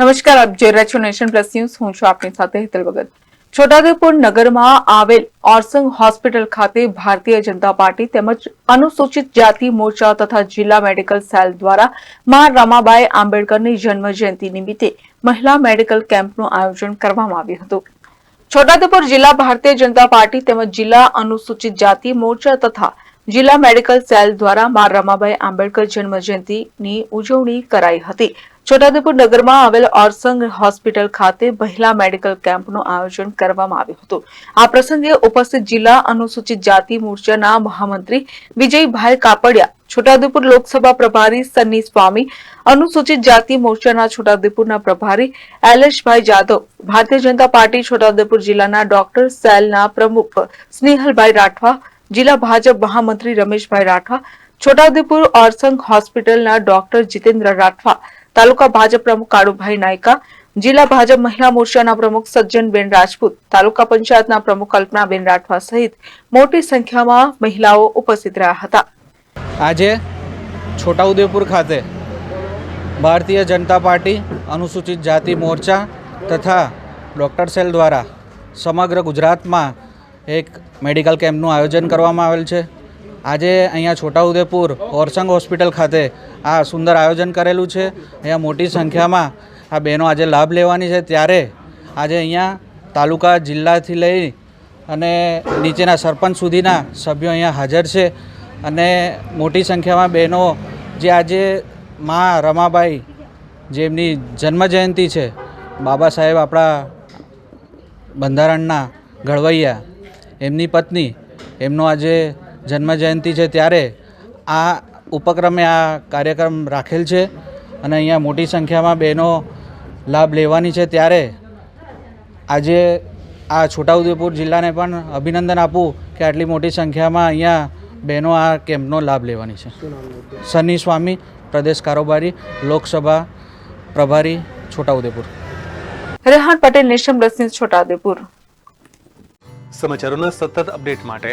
નમસ્કાર, આપ જોઈ રહ્યા નેશન પ્લસ ન્યૂઝ. હું છું આપની સાથે હેતલ ભગત. છોટાઉદેપુર નગરમાં આવેલ ઓરસંગ હોસ્પિટલ ખાતે ભારતીય જનતા પાર્ટી તેમજ અનુસૂચિત જાતિ મોરચા તથા જિલ્લા મેડિકલ સેલ દ્વારા મા રમાબાઈ આંબેડકરની જન્મ જયંતિ નિમિત્તે મહિલા મેડિકલ કેમ્પનું આયોજન કરવામાં આવ્યું હતું. છોટાઉદેપુર જિલ્લા ભારતીય જનતા પાર્ટી તેમજ જિલ્લા અનુસૂચિત જાતિ મોરચા તથા જિલ્લા મેડિકલ સેલ દ્વારા મા રમાબાઈ આંબેડકર જન્મ જયંતિની ઉજવણી કરાઈ હતી. છોટાઉદેપુર નગરમાં આવેલ ઓરસંગ હોસ્પિટલ ખાતે મહિલા મેડિકલ કેમ્પનું આયોજન કરવામાં આવ્યું હતું. આ પ્રસંગે ઉપસ્થિત જિલ્લા અનુસૂચિત જાતિ મોરચાના મહામંત્રી વિજયભાઈ કાપડિયા, છોટાઉદેપુર લોકસભા પ્રભારી સન્ની સ્વામી, અનુસૂચિત જાતિ મોરચાના છોટાઉદેપુરના પ્રભારી એલેશભાઈ જાદવ, ભારતીય જનતા પાર્ટી છોટાઉદેપુર જિલ્લાના ડોક્ટર સેલના પ્રમુખ સ્નેહલભાઈ રાઠવા, જિલ્લા ભાજપ મહામંત્રી રમેશભાઈ રાઠવા છોટાઉદેપુર ઓરસંગ હોસ્પિટલના ડોક્ટર જીતેન્દ્ર રાઠવા, તાલુકા ભાજપ પ્રમુખ કાળુભાઈ નાયકા, જિલ્લા ભાજપ મહિલા મોરચાના પ્રમુખ સજ્જનબેન રાજપૂત, તાલુકા પંચાયતના પ્રમુખ કલ્પનાબેન રાઠવા સહિત મોટી સંખ્યામાં મહિલાઓ ઉપસ્થિત રહ્યા હતા. આજે છોટાઉદેપુર ખાતે ભારતીય જનતા પાર્ટી, અનુસૂચિત જાતિ મોરચા તથા ડૉક્ટર સેલ દ્વારા સમગ્ર ગુજરાતમાં એક મેડિકલ કેમ્પનું આયોજન કરવામાં આવેલ છે. આજે અહીંયા છોટાઉદેપુર ઓરસંગ હોસ્પિટલ ખાતે આ સુંદર આયોજન કરેલું છે. અહીંયા મોટી સંખ્યામાં આ બહેનો આજે લાભ લેવાની છે. ત્યારે આજે અહીંયા તાલુકા જિલ્લાથી લઈ અને નીચેના સરપંચ સુધીના સભ્યો અહીંયા હાજર છે. અને મોટી સંખ્યામાં બહેનો જે આજે મા રમાબાઈ જેમની જન્મજયંતિ છે, બાબા સાહેબ આપણા બંધારણના ઘડવૈયા, એમની પત્ની, એમનો આજે જન્મજયંતિ છે ત્યારે આ ઉપક્રમે આ કાર્યક્રમ રાખેલ છે અને અહીંયા મોટી સંખ્યામાં બહેનો લાભ લેવાની છે ત્યારે આજે આ છોટાઉદેપુર જિલ્લાને પણ અભિનંદન આપું કે આટલી મોટી સંખ્યામાં અહીંયા બહેનો આ કેમ્પનો લાભ લેવાની છે. સની સ્વામી પ્રદેશ કારોબારી લોકસભા પ્રભારી Chhota Udepur. Rehan Patel nation plus news Chhota Udepur. સમાચારોના સતત અપડેટ માટે